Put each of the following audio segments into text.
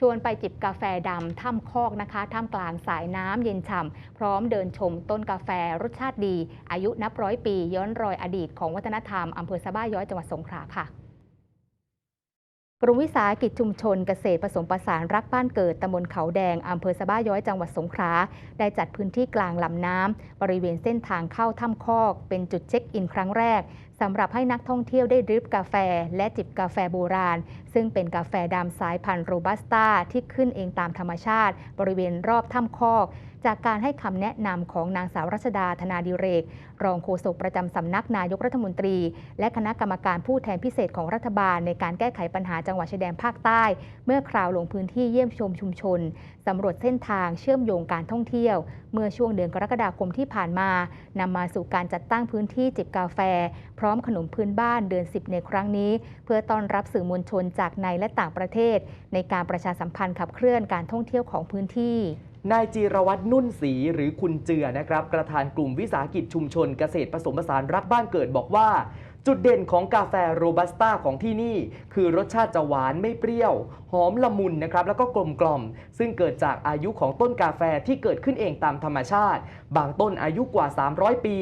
ชวนไปจิบกาแฟดำถ้ำคอกนะคะท่ามกลางสายน้ำเย็นฉ่ำพร้อมเดินชมต้นกาแฟรสชาติดี อายุนับร้อยปี ย้อนรอยอดีตของวัฒนธรรมอำเภอสะบ้าย้อยจังหวัดสงขลาค่ะ กลุ่มวิสาหกิจชุมชนเกษตรผสมผสานรักบ้านเกิดตำบลเขาแดง อำเภอสะบ้าย้อยจังหวัดสงขลาได้จัดพื้นที่กลางลำน้ำ บริเวณเส้นทางเข้าถ้ำคอก เป็นจุดเช็คอินครั้งแรกสำหรับให้นักท่องเที่ยวได้ดริปกาแฟ และจิบกาแฟโบราณ ซึ่งเป็นกาแฟดำสายพันธุ์โรบัสต้าที่ขึ้นเองตามธรรมชาติ บริเวณรอบถ้ำคอก จากการให้คำแนะนำของนางสาวรัชดาธนาดิเรก รองโฆษกประจำสำนักนายกรัฐมนตรี และคณะกรรมการผู้แทนพิเศษของรัฐบาล ในการแก้ไขปัญหาจังหวัดชายแดนภาคใต้ เมื่อคราวลงพื้นที่เยี่ยมชมชุมชนสำรวจเส้นทางเชื่อมโยงการท่องเที่ยว เมื่อช่วงเดือนกรกฎาคมที่ผ่านมานำมาสู่การจัดตั้งพื้นที่จิบกาแฟ พร้อมขนมพื้นบ้านเดือน 10 ในครั้งนี้ เพื่อต้อนรับสื่อมวลชนจากในและต่างประเทศ ในการประชาสัมพันธ์ขับเคลื่อนการท่องเที่ยวของพื้นที่ นายจีรวัตรนุ่นศรีหรือคุณเจือนะครับประธานกลุ่มวิสาหกิจชุมชนเกษตรผสมผสานรักบ้านเกิดบอกว่า จุดเด่นของกาแฟโรบัสต้าของที่นี่ คือรสชาติจะหวานไม่เปรี้ยว หอมละมุนนะครับแล้วก็กลมกล่อม ซึ่งเกิดจากอายุของต้นกาแฟที่เกิดขึ้นเองตามธรรมชาติ บางต้นอายุกว่า 300 ปี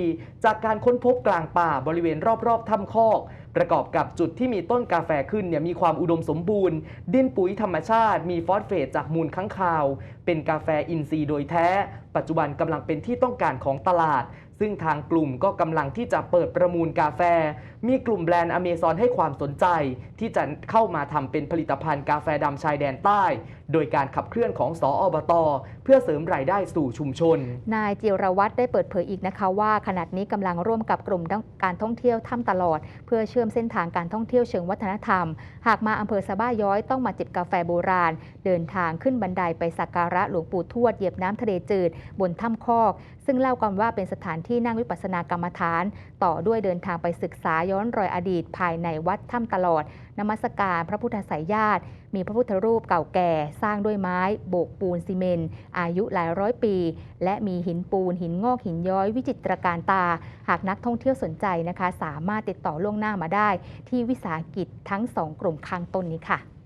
จากการค้นพบกลางป่าบริเวณรอบๆถ้ำคอก ประกอบกับจุดที่มีต้นกาแฟขึ้นเนี่ยมีความอุดมสมบูรณ์ ดินปุ๋ยธรรมชาติ มีฟอสเฟตจากมูลค้างคาว เป็นกาแฟอินทรีย์โดยแท้ ปัจจุบันกำลังเป็นที่ต้องการของตลาด ซึ่งทางกลุ่มก็กำลังที่จะเปิดประมูลกาแฟ มีกลุ่มแบรนด์อเมซอนให้ความสนใจ ที่จะเข้ามาทำเป็นผลิตภัณฑ์กาแฟดำชายแดนใต้ โดยการขับเคลื่อนของสออบต เพื่อเสริมรายได้สู่ชุมชน นายจิรวัตรได้เปิดเผยอีกนะคะว่าขณะนี้กำลังร่วมกับกลุ่มการท่องเที่ยวถ้ำตลอด เพื่อเชื่อมเส้นทางการท่องเที่ยวเชิงวัฒนธรรม หากมาอำเภอสะบ้าย้อยต้องมาจิบกาแฟโบราณ เดินทางขึ้นบันไดไปสักการะหลวงปู่ทวดเหยียบน้ำทะเลจืด บนถ้ำคอก ซึ่งเล่ากันว่าเป็นสถานที่นั่งวิปัสสนากรรมฐาน ต่อด้วยเดินทางไปศึกษาย้อนรอยอดีตภายในวัดถ้ำตลอด นมัสการพระพุทธสายญาติ มีพระพุทธรูปเก่าแก่สร้างด้วยไม้ โบกปูนซีเมนต์อายุหลายร้อยปี และมีหินปูนหินงอกหินย้อยวิจิตรการตา หากนักท่องเที่ยวสนใจนะคะ สามารถติดต่อล่วงหน้ามาได้ ที่วิสาหกิจทั้งสองกลุ่มข้างต้นนี้ค่ะ